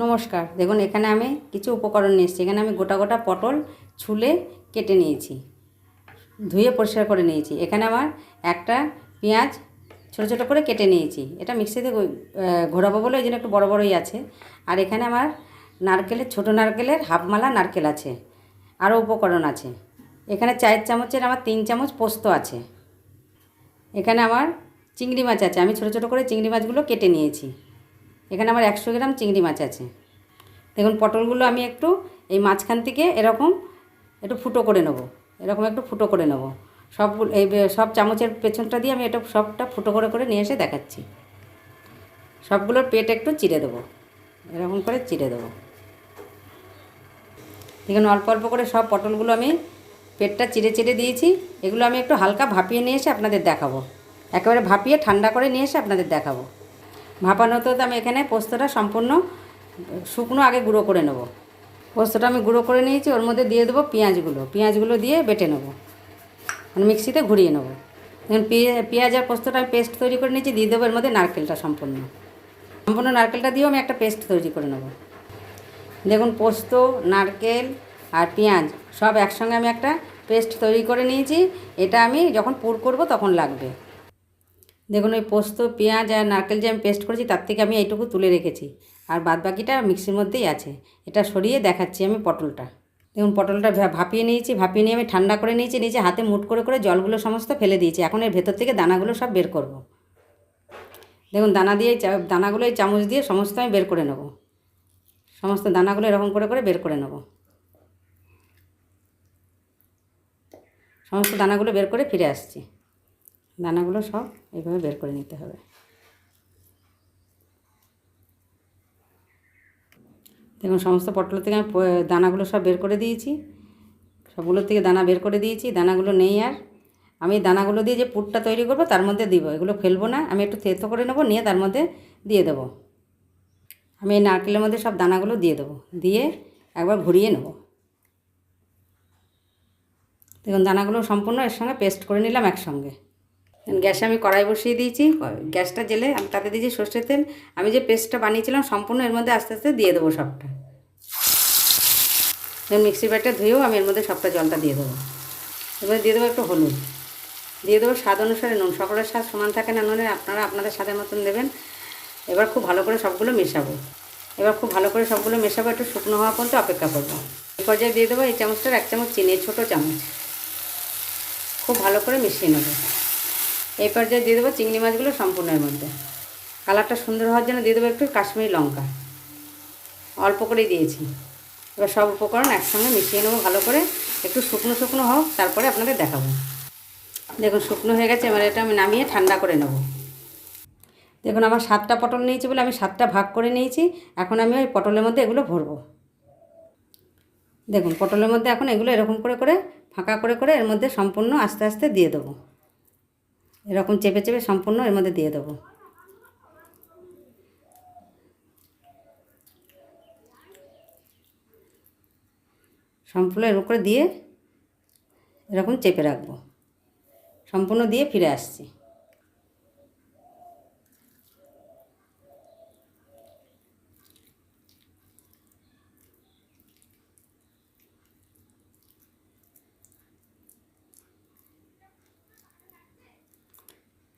নমস্কার। দেখুন, এখানে আমি কিছু উপকরণ নিয়ে এসেছি। এখানে আমি গোটা গোটা পটল ছুলে কেটে নিয়েছি, ধুয়ে পরিষ্কার করে নিয়েছি। এখানে আমার একটা পেঁয়াজ ছোটো ছোটো করে কেটে নিয়েছি। এটা মিক্সিতে ঘোরাবো বলে ওই জন্য একটু বড় বড়ই আছে। আর এখানে আমার নারকেলের, ছোটো নারকেলের হাফমালা নারকেল আছে। আরও উপকরণ আছে। এখানে চায়ের চামচের আমার তিন চামচ পোস্ত আছে। এখানে আমার চিংড়ি মাছ আছে। আমি ছোটো ছোটো করে চিংড়ি মাছগুলো কেটে নিয়েছি। এখানে আমার একশো গ্রাম চিংড়ি মাছ আছে। দেখুন, পটলগুলো আমি একটু এই মাঝখান থেকে এরকম একটু ফুটো করে নেব। এরকম একটু ফুটো করে নেব। সবগুলো এই সব চামচের পেছনটা দিয়ে আমি এটা সবটা ফুটো করে করে নিয়ে এসে দেখাচ্ছি। সবগুলোর পেট একটু চিড়ে দেবো। এরকম করে চিড়ে দেবো। এখানে অল্প অল্প করে সব পটলগুলো আমি পেটটা চিড়ে চিড়ে দিয়েছি। এগুলো আমি একটু হালকা ভাপিয়ে নিয়ে এসে আপনাদের দেখাবো। একেবারে ভাপিয়ে ঠান্ডা করে নিয়ে এসে আপনাদের দেখাবো। ভাপানোতে তো আমি এখানে পোস্তটা সম্পূর্ণ শুকনো আগে গুঁড়ো করে নেব। পোস্তটা আমি গুঁড়ো করে নিয়েছি, ওর মধ্যে দিয়ে দেবো পেঁয়াজগুলো। পেঁয়াজগুলো দিয়ে বেটে নেব। মানে মিক্সিতে ঘুরিয়ে নেব। পেঁয়া- পেঁয়াজ আর পোস্তটা আমি পেস্ট তৈরি করে নিয়েছি, দিয়ে দেবো এর মধ্যে নারকেলটা সম্পূর্ণ। সম্পূর্ণ নারকেলটা দিয়েও আমি একটা পেস্ট তৈরি করে নেব। দেখুন, পোস্ত, নারকেল আর পেঁয়াজ সব একসঙ্গে আমি একটা পেস্ট তৈরি করে নিয়েছি। এটা আমি যখন পুর করব তখন লাগবে। দেখুন, ওই পোস্ত, পেঁয়াজ আর নারকেল যে আমি পেস্ট করেছি, তার থেকে আমি এইটুকু তুলে রেখেছি। আর বাদ বাকিটা মিক্সির মধ্যেই আছে। এটা সরিয়ে দেখাচ্ছি আমি পটলটা। দেখুন, পটলটা ভাপিয়ে নিয়েছি, ভাপিয়ে নিয়ে আমি ঠান্ডা করে নিয়েছি, নিচে হাতে মুট করে করে জলগুলো সমস্ত ফেলে দিয়েছি। এখন এর ভেতর থেকে দানাগুলো সব বের করব। দেখুন, দানা দিয়ে দানাগুলো এই চামচ দিয়ে সমস্ত আমি বের করে নেব। সমস্ত দানাগুলো এরকম করে করে বের করে নেব। সমস্ত দানাগুলো বের করে ফিরে আসছি। দানাগুলো সব এইভাবে বের করে নিতে হবে। দেখুন, সমস্ত পটল থেকে আমি দানাগুলো সব বের করে দিয়েছি। সবগুলোর থেকে দানা বের করে দিয়েছি, দানাগুলো নেই আর। আমি দানাগুলো দিয়ে যে পুরটা তৈরি করব তার মধ্যে দিব, এগুলো ফেলব না, আমি একটু থেতো করে নেব, নিয়ে তার মধ্যে দিয়ে দেবো। আমি এই নারকেলের মধ্যে সব দানাগুলো দিয়ে দেবো, দিয়ে একবার ঘুরিয়ে নেব। দেখুন, দানাগুলো সম্পূর্ণ এর সঙ্গে পেস্ট করে নিলাম একসঙ্গে। গ্যাসে আমি কড়াই বসিয়ে দিয়েছি। গ্যাসটা জেলে আমি তাতে দিয়েছি সর্ষের তেল। আমি যে পেস্টটা বানিয়েছিলাম সম্পূর্ণ এর মধ্যে আস্তে আস্তে দিয়ে দেবো সবটা। মিক্সি ব্যাটটা ধুয়েও আমি এর মধ্যে সবটা জলটা দিয়ে দেবো। এর মধ্যে দিয়ে দেবো একটু হলুদ। দিয়ে দেবো স্বাদ অনুসারে নুন। সকলের স্বাদ সমান থাকে না নুনের, আপনারা আপনাদের স্বাদের মতন দেবেন। এবার খুব ভালো করে সবগুলো মেশাবো। এবার খুব ভালো করে সবগুলো মেশাবো, একটু শুকনো হওয়া পর্যন্ত অপেক্ষা করব। এই পর্যায়ে দিয়ে দেবো এই চামচটার এক চামচ চিনি, ছোটো চামচ। খুব ভালো করে মিশিয়ে নেব। এই পর্যায়ে দিয়ে দেবো চিংড়ি মাছগুলো সম্পূর্ণের মধ্যে। কালারটা সুন্দর হওয়ার জন্য দিয়ে দেবো একটু কাশ্মীরি লঙ্কা। অল্প করেই দিয়েছি। এবার সব উপকরণ একসঙ্গে মিশিয়ে নেব ভালো করে। একটু শুকনো শুকনো হোক, তারপরে আপনাদের দেখাবো। দেখুন, শুকনো হয়ে গেছে, এবার এটা আমি নামিয়ে ঠান্ডা করে নেব। দেখুন, আমার সাতটা পটল নিয়েছি বলে আমি সাতটা ভাগ করে নিয়েছি। এখন আমি ওই পটলের মধ্যে এগুলো ভরবো। দেখুন, পটলের মধ্যে এখন এগুলো এরকম করে করে, ফাঁকা করে করে এর মধ্যে সম্পূর্ণ আস্তে আস্তে দিয়ে দেবো। এরকম চেপে চেপে সম্পূর্ণ এর মধ্যে দিয়ে দেবো। সম্পূর্ণ এর করে দিয়ে এরকম চেপে রাখব। সম্পূর্ণ দিয়ে ফিরে আসছি।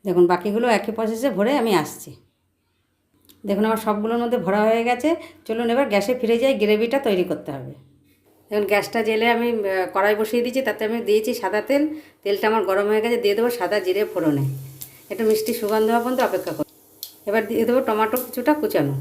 দেখুন, বাকিগুলো একই প্রসেসে ভরে আমি আসছি। দেখুন, আমার সবগুলোর মধ্যে ভরা হয়ে গেছে। চলুন এবার গ্যাসে ফিরে যাই, গ্রেভিটা তৈরি করতে হবে। দেখুন, গ্যাসটা জেলে আমি কড়াই বসিয়ে দিয়েছি, তাতে আমি দিয়েছি সাদা তেল। তেলটা আমার গরম হয়ে গেছে, দিয়ে দেবো সাদা জিরে ফোড়নে। একটু মিষ্টি সুগন্ধ হওয়া পর্যন্ত অপেক্ষা করব এবার দিয়ে দেবো টমাটো কিছুটা কুচানো।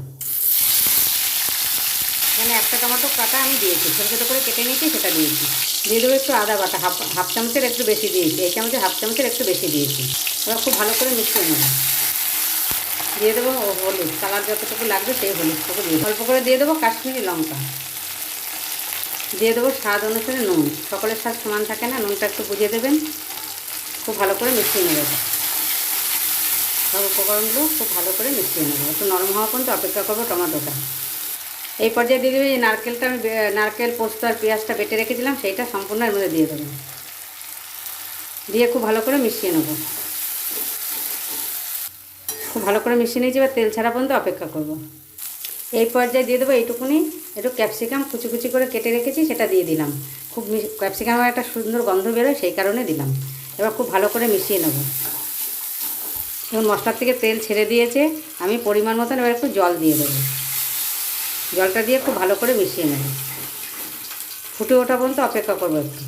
একটা টমেটো কাটা আমি দিয়েছি। ছোটো ছোটো করে কেটে নিয়েছি, সেটা দিয়েছি। দিয়ে দেবো একটু আদা বাটা, হাফ হাফ চামচের একটু বেশি দিয়েছি। এই চামচে হাফ চামচের একটু বেশি দিয়েছি। এবার খুব ভালো করে মিশিয়ে নেব। দিয়ে দেবো হলুদ। কালার যতটুকু লাগবে সেই হলুদটুকু দিয়ে অল্প করে দিয়ে দেবো কাশ্মীরি লঙ্কা। দিয়ে দেবো স্বাদ অনুসারে নুন। সকলের স্বাদ সমান থাকে না, নুনটা একটু বুঝিয়ে দেবেন। খুব ভালো করে মিশিয়ে নেবে। সব উপকরণগুলো খুব ভালো করে মিশিয়ে নেব। একটু নরম হওয়া পর্যন্ত অপেক্ষা করব টমেটোটা। এই পর্যায়ে দিয়ে দেবে যে নারকেলটা আমি নারকেল, পোস্ত আর পেঁয়াজটা বেটে রেখেছিলাম, সেইটা সম্পূর্ণ এর মধ্যে দিয়ে দেবো। দিয়ে খুব ভালো করে মিশিয়ে নেব। খুব ভালো করে মিশিয়ে নিয়েছি, এবার তেল ছাড়া পর্যন্ত অপেক্ষা করব। এই পর্যায়ে দিয়ে দেবো এইটুকুনি, একটু ক্যাপসিকাম কুচি কুচি করে কেটে রেখেছি, সেটা দিয়ে দিলাম। খুব ক্যাপসিকামের একটা সুন্দর গন্ধ বেরোয়, সেই কারণে দিলাম। এবার খুব ভালো করে মিশিয়ে নেব। এখন মশলার থেকে তেল ছেড়ে দিয়েছে, আমি পরিমাণ মতন এবার একটু জল দিয়ে দেবো। জলটা দিয়ে খুব ভালো করে মিশিয়ে নেব। ফুটে ওঠা পর্যন্ত অপেক্ষা করব একটু।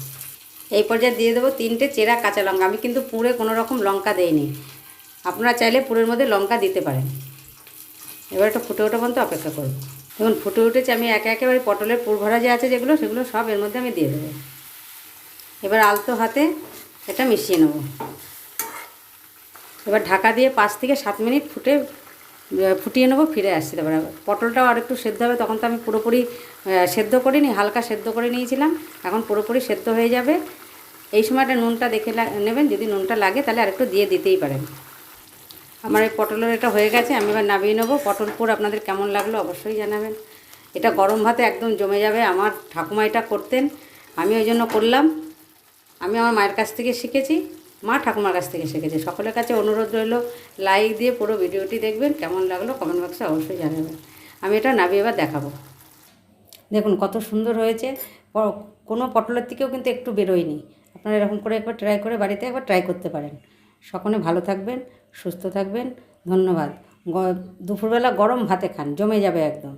এই পর্যায়ে দিয়ে দেবো তিনটে চেরা কাঁচা লঙ্কা। আমি কিন্তু পুরে কোনো রকম লঙ্কা দেইনি। আপনারা চাইলে পুরের মধ্যে লঙ্কা দিতে পারেন। এবার একটু ফুটে ওঠা পর্যন্ত অপেক্ষা করব। দেখুন, ফুটে উঠেছে, আমি একে একেবারে পটলের পুর ভরা যে আছে যেগুলো, সেগুলো সব এর মধ্যে আমি দিয়ে দেবো। এবার আলতো হাতে এটা মিশিয়ে নেব। এবার ঢাকা দিয়ে পাঁচ থেকে সাত মিনিট ফুটে ফুটিয়ে নেব, ফিরে আসছি। তারপরে। পটলটাও আর একটু সেদ্ধ হবে, তখন তো আমি পুরোপুরি সেদ্ধ করিনি, হালকা সেদ্ধ করে নিয়েছিলাম। এখন পুরোপুরি সেদ্ধ হয়ে যাবে। এই সময়টা নুনটা দেখে নেবেন, যদি নুনটা লাগে, তাহলে আরেকটু দিয়ে দিতেই পারেন। আমার এই পটলের এটা হয়ে গেছে, আমি এবার নামিয়ে নেব। পটল পুর আপনাদের কেমন লাগল অবশ্যই জানাবেন। এটা গরম ভাতে একদম জমে যাবে, আমার ঠাকুমা এটা করতেন, আমি ওই জন্য করলাম। আমি আমার মায়ের কাছ থেকে শিখেছি। মা ঠাকুমার কাছ থেকে শিখেছি। সকলের কাছে অনুরোধ রইল লাইক দিয়ে পুরো ভিডিওটি দেখবেন, কেমন লাগল কমেন্ট বক্সে অবশ্যই জানাবেন। আমি এটা নামিয়ে এবার দেখাবো। দেখুন, কত সুন্দর হয়েছে। কোনো পটলের থেকেও কিন্তু একটু বেরোয়নি। আপনারা এরকম করে একবার ট্রাই করে বাড়িতে একবার ট্রাই করতে পারেন। সকলে ভালো থাকবেন, সুস্থ থাকবেন, ধন্যবাদ। দুপুরবেলা গরম ভাতে খান, জমে যাবে একদম।